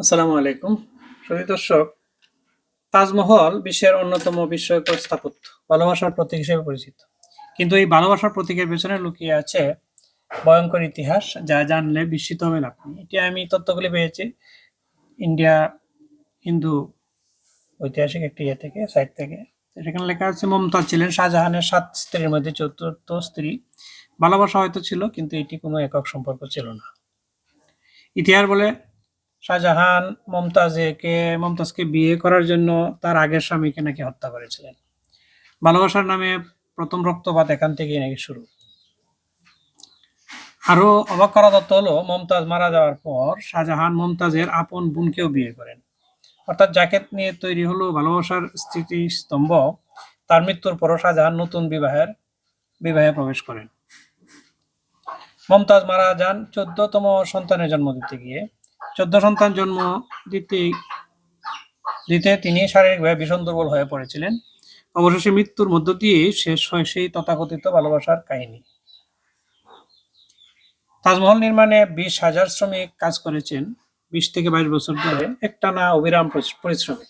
আসসালামু আলাইকুম। সুধী দর্শক, তাজমহল বিশ্বের অন্যতম বিস্ময়কর স্থাপত্য, ভালোবাসার প্রতীক হিসেবে পরিচিত। কিন্তু এই ভালোবাসার প্রতীকের পেছনে লুকিয়ে আছে ভয়ঙ্কর ইতিহাস, যা জানলে বিস্মিত হবেন আপনি। এটি আমি তথ্যগুলি পেয়েছি ইন্ডিয়া হিন্দু ঐতিহাসিক একটি ইয়ে থেকে, সাইট থেকে। সেখানে লেখা আছে, মমতাজ ছিলেন শাহজাহানের সাত স্ত্রীর মধ্যে চতুর্থ স্ত্রী। ভালোবাসা হয়তো ছিল, কিন্তু এটি কোনো একক সম্পর্ক ছিল না। ইতিহাস বলে শাহজাহান মমতাজকে মমতাজকে বিয়ে করার জন্য তার আগের স্বামীকে নাকি হত্যা করেছিলেন। ভালোবাসার নামে প্রথম রক্তপাত এখান থেকেই নাকি শুরু। আরও অবাক করা তথ্য হলো, মমতাজ মারা যাওয়ার পর শাহজাহান মমতাজের আপন বোনকেও বিয়ে করেন। অর্থাৎ জাকেট নিয়ে তৈরি হলো ভালোবাসার স্মৃতিস্তম্ভ, তার মৃত্যুর পরও শাহজাহান নতুন বিবাহের, বিবাহে প্রবেশ করেন। মমতাজ মারা যান চোদ্দতম সন্তানের জন্ম দিতে গিয়ে। চোদ্দ সন্তান জন্ম দিতে দিতে তিনি শারীরিকভাবে ভীষণ দুর্বল হয়ে পড়েছিলেন। অবশেষে মৃত্যুর মধ্য দিয়ে শেষ হয় সেই তথাকথিত ভালোবাসার কাহিনী। তাজমহল নির্মাণে বিশ হাজার শ্রমিক কাজ করেছেন, বিশ থেকে বাইশ বছর ধরে একটানা অবিরাম পরিশ- পরিশ্রমে।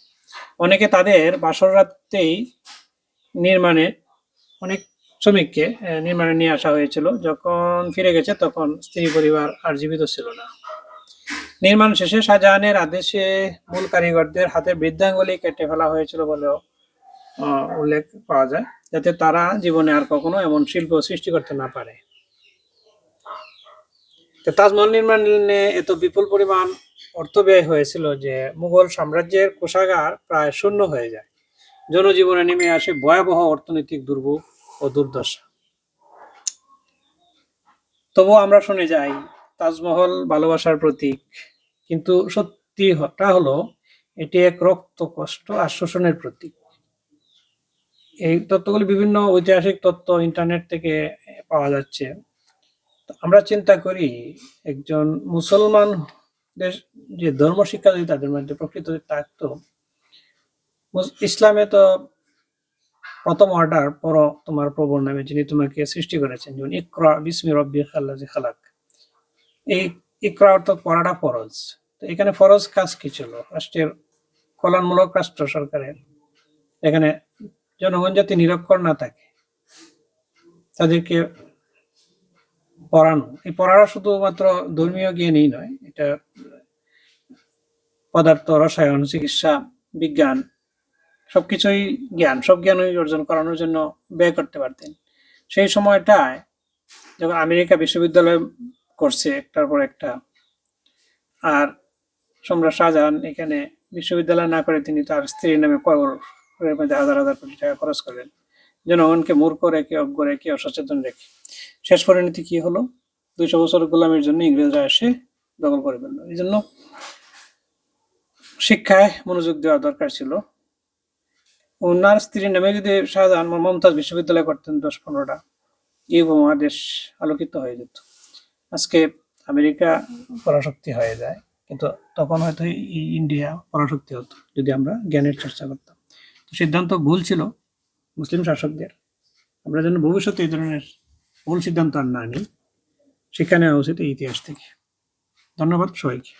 অনেকে তাদের বাসর রাতেই নির্মাণে, অনেক শ্রমিককে নির্মাণে নিয়ে আসা হয়েছিল। যখন ফিরে গেছে তখন স্ত্রী, পরিবার আর জীবিত ছিল না। নির্মাণ শেষে শাহজাহানের আদেশে মূল কারিগরদের হাতে বৃদ্ধাঙ্গুলি কেটে ফেলা হয়েছিল বলেও উল্লেখ পাওয়া যায়, যাতে তারা জীবনে আর কখনো এমন শিল্প সৃষ্টি করতে না পারে। তাজমহল নির্মাণে এত বিপুল পরিমাণ অর্থ ব্যয় হয়েছিল যে মুঘল সাম্রাজ্যের কোষাগার প্রায় শূন্য হয়ে যায়। জনজীবনে নেমে আসে ভয়াবহ অর্থনৈতিক দুর্ভোগ ও দুর্দশা। তবুও আমরা শুনে যাই, তাজমহল ভালোবাসার প্রতীক কিন্তু সত্যিটা হলো, এটি এক রক্ত কষ্ট আর শোষণের প্রতীক। এই তত্ত্বগুলি বিভিন্ন ঐতিহাসিক তত্ত্ব ইন্টারনেট থেকে পাওয়া যাচ্ছে। আমরা চিন্তা করি, একজন মুসলমান যে ধর্ম শিক্ষা যদি তাদের মধ্যে প্রকৃত থাকতো ইসলামে তো প্রথম অর্ডার পর তোমার প্রবর নামে যিনি তোমাকে সৃষ্টি করেছেন, যেমন ইকরা বিসমি রব্বি খাল্লাজি খালাক। এই ইকরা অর্থাৎ পড়াটা ফরজ। তো এখানে ফরজ কাজ কি ছিল? রাষ্ট্রের কল্যাণমূলক রাষ্ট্র সরকারের। এখানে জনগণ যাতে নিরক্ষর না থাকে, তাদেরকে পড়ানো। এই পড়াটা শুধুমাত্র ধর্মীয় জ্ঞানই নয়, এটা পদার্থ, রসায়ন, চিকিৎসা, বিজ্ঞান, সবকিছুই জ্ঞান। সব জ্ঞানই অর্জন করানোর জন্য ব্যয় করতে পারতেন। সেই সময়টায় যখন আমেরিকা বিশ্ববিদ্যালয় করছে, একটার পর একটা, আর সম্রাট শাহজাহান এখানে বিশ্ববিদ্যালয় না করে তিনি তার স্ত্রীর নামে কয়ের মধ্যে হাজার হাজার কোটি টাকা খরচ করলেন। জনগণকে মূর্খ রেখে, অজ্ঞ রেখে, অসচেতন রেখে। শেষ পরিণতি কি হলো? দুইশো বছর গোলামের জন্য ইংরেজরা এসে দখল করে ফেলল। এই জন্য শিক্ষায় মনোযোগ দেওয়া দরকার ছিল। ওনার স্ত্রীর নামে যদি শাহজাহান মমতাজ বিশ্ববিদ্যালয় করতেন, দশ পনেরোটা। এই উপমহাদেশ আলোকিত হয়ে যেত। আজকে আমেরিকা পরাশক্তি হয়ে যায়। কিন্তু তখন হয়তো ইন্ডিয়া পরাশক্তি হতো, যদি আমরা জ্ঞানের চর্চা করতাম। তো সিদ্ধান্ত ভুল ছিল মুসলিম শাসকদের। আমরা যেন ভবিষ্যতে এই ধরনের ভুল সিদ্ধান্ত আর না নিই শিক্ষা নেওয়া উচিত এই ইতিহাস থেকে। ধন্যবাদ সবাইকে।